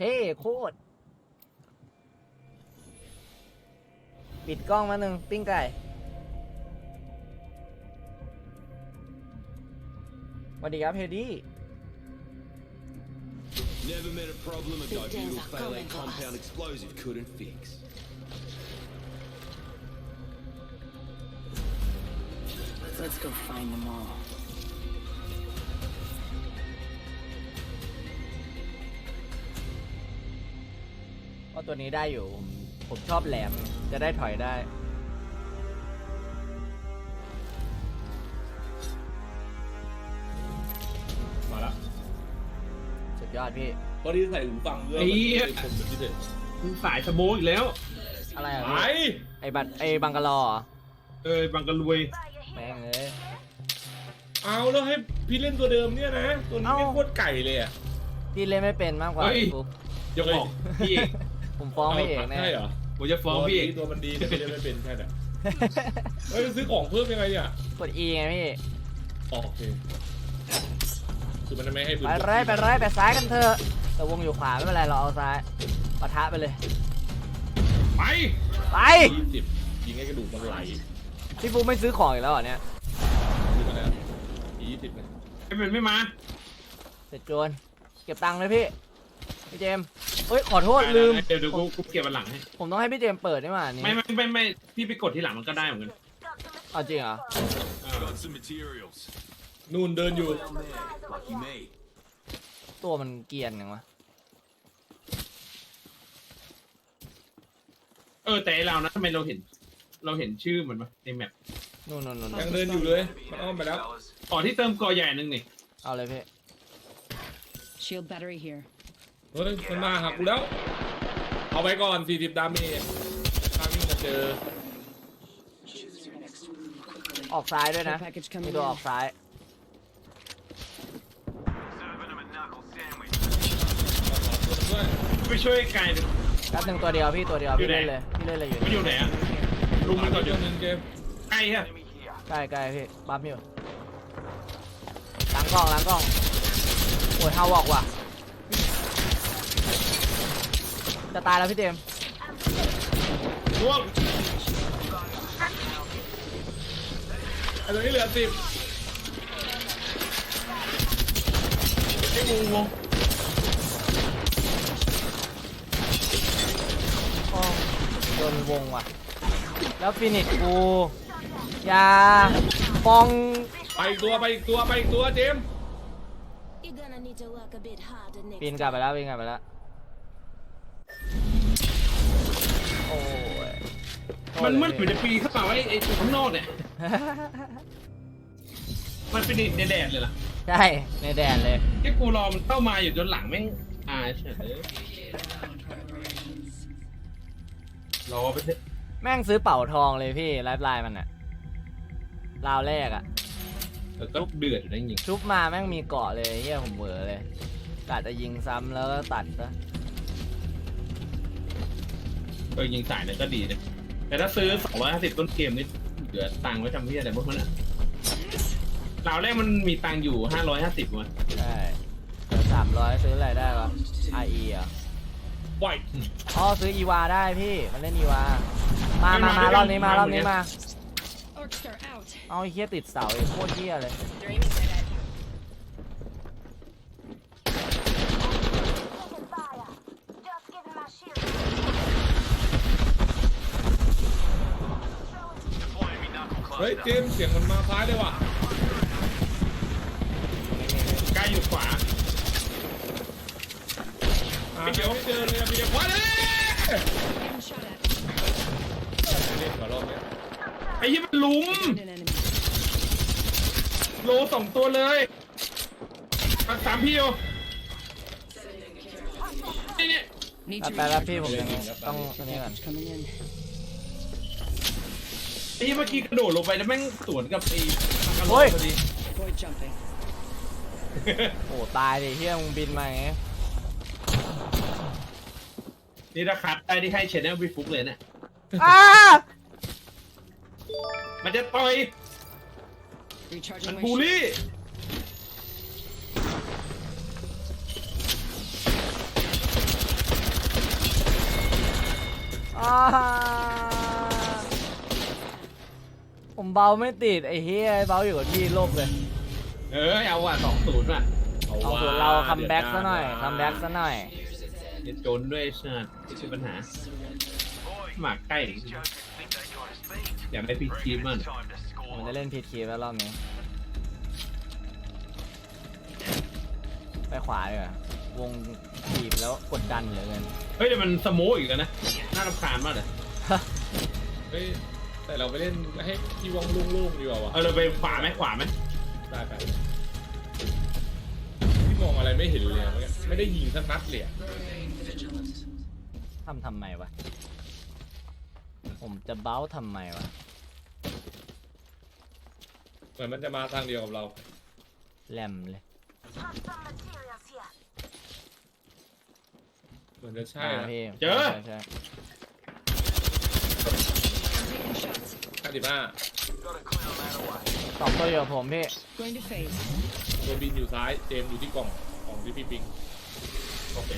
เฮ้โคตร ปิดกล้องมาหนึ่งปิ้งไก่ สวัสดีครับเฮดดี้ Never met a problem a Big dibutyl Dan's phthalate coming for compound us. explosive couldn't fix. ตัวนี้ได้อยู่ผมผมชอบแหลม จะได้ถอยได้ มาละสุดยอดพี่ตอนที่ใส่หูฟังเพื่อไอ้เหี้ยมันจะได้คมเป็นพิเศษมึงสายสโมกอีกแล้ว อะไรอะไปพี่ไอ้บัตรไอ้บังกะลอเหรอเออบังกะรวย แม่งเอ้ย เอาแล้วให้พี่เล่นตัวเดิมเนี่ยนะ ตัวนี้เอ้าไม่โคตรไก่เลยอะ พี่เล่นไม่เป็นมากกว่าพี่ฟุ๊กอย่าบอกพี่เอก ผมฟ้องพี่เอกแน่ใช่เหรอผมจะฟ้องพี่เอกตัวมันดีแต่พี่เล่นไม่เป็นใช่ไหมเฮ้ยซื้อของเพิ่มยังไงเนี่ยกด E ไงพี่อ๋อโอเคคือมันจะไม่ให้พื้นไปเลยไปเลยไปซ้ายกันเถอะแต่วงอยู่ขวาไม่เป็นไรเราเอาซ้ายปะทะไปเลย ไปไปยี่สิบยิงให้กระดูกมันไหลพี่ฟุ๊กไม่ซื้อของอีกแล้วเหรอเนี่ยซื้อมาแล้วยี่สิบนะไอ้เป็นไม่มาเสร็จโจรเก็บตังค์เลยพี่พี่เจมส์ เฮ้ยขอโทษลืม เดี๋ยวเดี๋ยวกูกูเก็บวันหลังให้ผมต้องให้พี่เจมส์เปิดได้ไหมนี่ไม่ไม่ไม่ไม่พี่ไปกดที่หลังมันก็ได้เหมือนกันเอาจริงเหรอ เออ Got some materials. นู่นเดินอยู่ Well met. Lucky me. ตัวมันเกรียนอย่างวะเออแต่ไอ้เรานะทำไมเราเห็น เราเห็นชื่อมันปะในแมปนู่นนู่นนู่นยังเดินอยู่เลยมันอ้อมไปแล้ว อ๋อที่เติมกอใหญ่หนึ่งนี่เอาเลยพี่ Shield battery here. เฮ้ยมันมาหักกูแล้ว เอาไปก่อน 40 ดาเมจถ้าวิ่งมาเจอ ออกซ้ายด้วยนะ Care package มี coming ตัว in. ออกซ้ายด้วยไปช่วยไกลดิ แป๊บหนึ่งตัวเดียวพี่ตัวเดียวอยู่พี่ไหน เล่นเลยพี่เล่นเลยอยู่มันอยู่ไหนอะลุมมันก่อนเดีเดี๋ยยววหนึ่งเกมใกล้ฮะใกล้ใกล้พี่บัฟอยู่หล้างกล้องหล้างกล้องโอ้ยฮาวอกว่ะ จะตายแล้วพี่เจมส์ร่วงไอ้ตัวนี้เหลือสิบไอ้งูงงโอ้โดนวงว่ะ แล้วฟินิชกูอยาปองไปอีกตัวไปอีกตัวไปอีกตัวเจมส์ You're gonna need to work a bit harder next ปีนกลับไปแล้วปีนกลับไปแล้ว โอ้ยมันมันเหมือนจะปีนเข้ามาไว้ไอ้ตัวข้างนอกเนี่ย มันเป็นในแดดเลยล่ะใช่ในแดนเลยที่กูรอมันเข้ามาอยู่จนหลังแม่งอายเฉยรอไปเถอะแม่งซื้อเป่าทองเลยพี่ไลฟ์ไลน์มันอะราวแรกอะแต่ก็เดือดอยู่นะจริงชุบมาแม่งมีเกาะเลยเฮียผมเบื่อเลยกะจะยิงซ้ำแล้วก็ตัดซะๆ เออยิงสายเนี่ยก็ดีนะแต่ถ้าซื้อ 250 ต้นเกมนี่เหลือตังค์ไว้ทำเพี้ยอะไรพวกนั้นอะราวแรกมันมีตังค์อยู่ 550วะใช่สามร้อยซื้ออะไรได้วะ IE อะไหวอ๋อซื้ออีวาได้พี่ มันเล่นอีวา มามามารอบนี้มารอบนี้มา Orcstar out. เอาไอ้เฮียติดเสาไอ้โคตรเฮียเลย They're aiming right เฮ้ยเจมส์เสียงมันมาซ้ายเลยว่ะใกล้อยู่ขวาหาไม่เจอไม่เจอเลยอะพี่เดี๋ยวคว้าเลย Getting shot at. เล่นขอรอบเนี้ยไอ้ยี่มันลุม Found an enemy. โลสองตัวเลยมาสามพี่โอนี่เนี่ย Need แป๊บ to แป๊บแป๊บ recharge. พี่ผมยังต้องอันนี้ก่อน Package coming in. ไอ้เหี้เมื่อกี้กระโดดลงไปแล้วแม่งสวนกับไอ้กระโดดพอดี Void โอ้ตายดิเฮียมึงบินมาไงนี่นะครับได้ที่ให้เชนแนลพี่ฟุกเลยเนี่ยมันจะต่อยมันบูลลี่ อ้า ผมเบาไม่ติดไอ้เฮียเบาอยู่กับที่โลบเลย เออเอาว่ะสองศูนย์ว่ะเอาส่วนเราคัมแบ็กซะหน่อยคัมแบ็กซะหน่อยจะจนด้วยชาติไม่ใช่ปัญหา หมากใกล้อยากได้พีชีมันผมจะเล่นพีทีแล้วรอบนี้ ไปขวาดีกว่าวงบีบแล้วกดดันเหลือเกินเฮ้ยแต่มันสโมกอีกแล้วนะ น่ารำคาญมากเลยเฮ้ย แต่เราไปเล่นให้ที่ว่องโล่งๆดีกว่าวะเอาเราไปขวาไหมขวาไหมได้ไปที่มองอะไรไม่เห็นเลยอะเมื่อกี้ไม่ได้ยิงสักนัดเลยอะทำทำไมวะ ผมจะเบ้าทำไมวะ เหมือนมันจะมาทางเดียวกับเรา แหลมเลย เหมือนจะใช่อ่านะพี่เจอ ใช่ใช่ Taking shots. ห้าสิบห้าสองตัวอยู่กับผมพี่ Going to phase. ตัวบินอยู่ซ้าย เจมส์อยู่ที่กล่องของที่พี่ปิง โอเค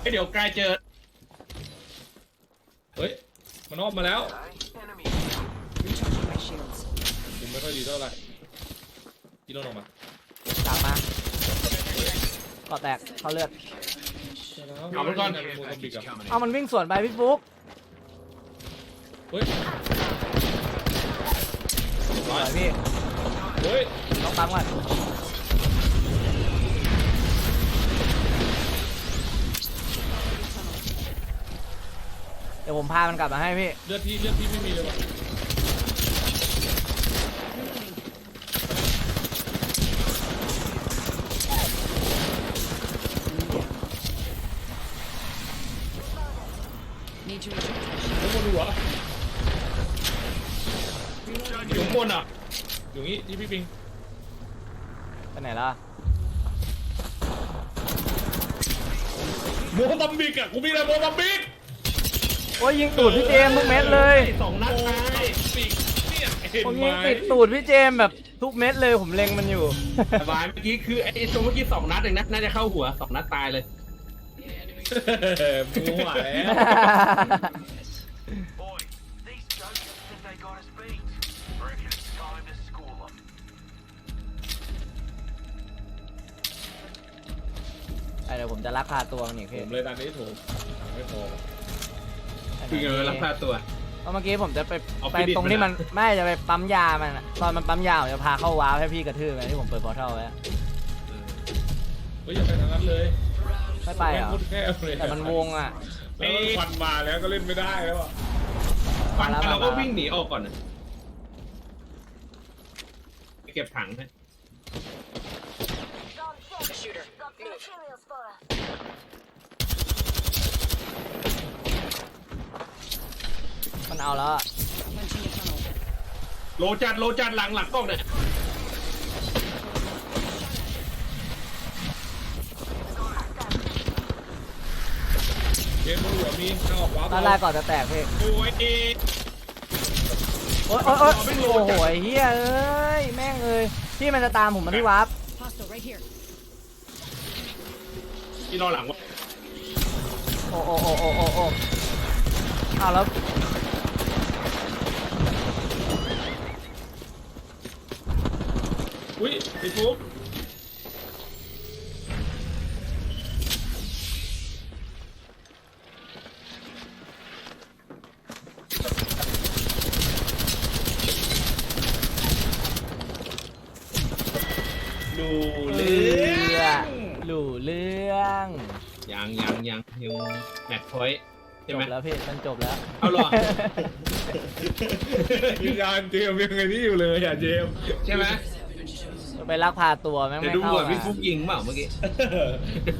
เฮ้ยเดี๋ยวกลายเจอ เฮ้ย มันออกมาแล้ว Recharging my shields. ผมไม่ค่อยดีเท่าไหร่ที่โดนออกมากลางมาก่อแตกเข้าเลือด เอามันก่อนโมซัมบิกอะเอามันวิ่งสวนไปพี่ฟุ๊ก เฮ้ยสวยพี่เฮ้ยต้องปั๊มก่อนเดี๋ยวผมพามันกลับมาให้พี่ เลือดที่เลือดที่ไม่มีเลยว่ะ Need to recharge. แล้วบนหัว อยู่ข้างบนเหรอะ อยู่งี้ที่พี่ปิงไปไหนล่ะโมซัมบิกอะกูมีแต่โมซัมบิกโอ้ยยิงตูดพี่เจมส์ทุกเม็ดเลยสองนัดโมตาซัยมบิกเนี่ยเห็นผมไหมยิงติดตูดพี่เจมส์แบบทุกเม็ดเลยผมเล็งมันอยู่ สบายเมื่อกี้คือไอ้ตัวเมื่อกี้สองนัดเองนะน่าจะเข้าหัวสองนัดตายเลยมัวแล้ว เดี๋ยวผมจะลักพาตัวมันอีกผพี่มเลยตอนนี้ถูกไม่พอคือเงินรักษาตัว เพราะเมื่อกี้ผมจะไปเอาไปฟินิชตรงที่มัมันนไม่จะไปปั๊มยามันอะตอนมันปั๊มยาผมจะพาเข้าวาร์ปให้พี่กระทืบมันที่ผมเปิดพอร์ทัลไว้อะเฮ้ยอย่าไปทางนั้นเลยไม่ไปเหรอ แม่งโคตรแคบเลยแต่มันวงอะแล้วควันมาแล้วก็เล่นไม่ได้แล้วอะฟันมาแล้วเราก็มาแล้ว วิ่งหนีออกก่อนนะไปเก็บถังให้ Shooter. materials for us. มันเอาแล้วอะ Punching a tunnel. โลจัดโลจัดหลังหลังกล้องเนี่ยเกมมันหัวมีเข้าออกว้าวตอนแรกก่อนจะแตกพี่โอ้ยเอโอ๊ยโอ๊ยโอ๊ยโอ้โหไอ้เฮียเอ้ยแม่งเอ้ยพี่มันจะตามผมมาที่วาร์ป Hostile right here. ที่รอหลังวะโอ้โอ้โอ้โอ้โอ้โอ้อ้าวแล้วอุ้ยไอ้ฟุ๊ก ยังยังยังยังแมทพอยต์จใช่ไหมบแล้วพี่มันจบแล้ว เอาเหรอ วิญญาณเจมส์ยังไงนี่อยู่เลยอะเจมส์ใช่ไหมไปลักพาตัวแม่งเดี๋ยวไม่ดูเข้าก่อนมาพี่ฟุกยิงเปล่าเมื่อกี้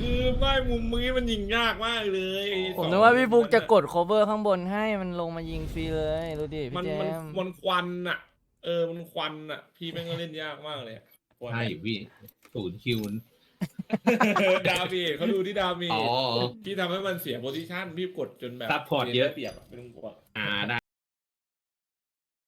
คือไม่มุมมือมันยิงยากมากเลยผมนึกว่าพี่ฟุกจะกด cover ข้างบนให้มันลงมายิงฟรีเลยดูดิมัพี่นเจมันมส์มันควันอะ เออมันควันอะ พี่แม่งก็เล่นยากมากเลยอะควันใช่พี่ศูนย์คิว ดาเมจเขาดูที่ดาเมจอ๋อ พี่ทำให้มันเสียโพซิชันพี่กดจนแบบ Support เยอะ เปรียบอะไม่ต้องกลัว อ่าได้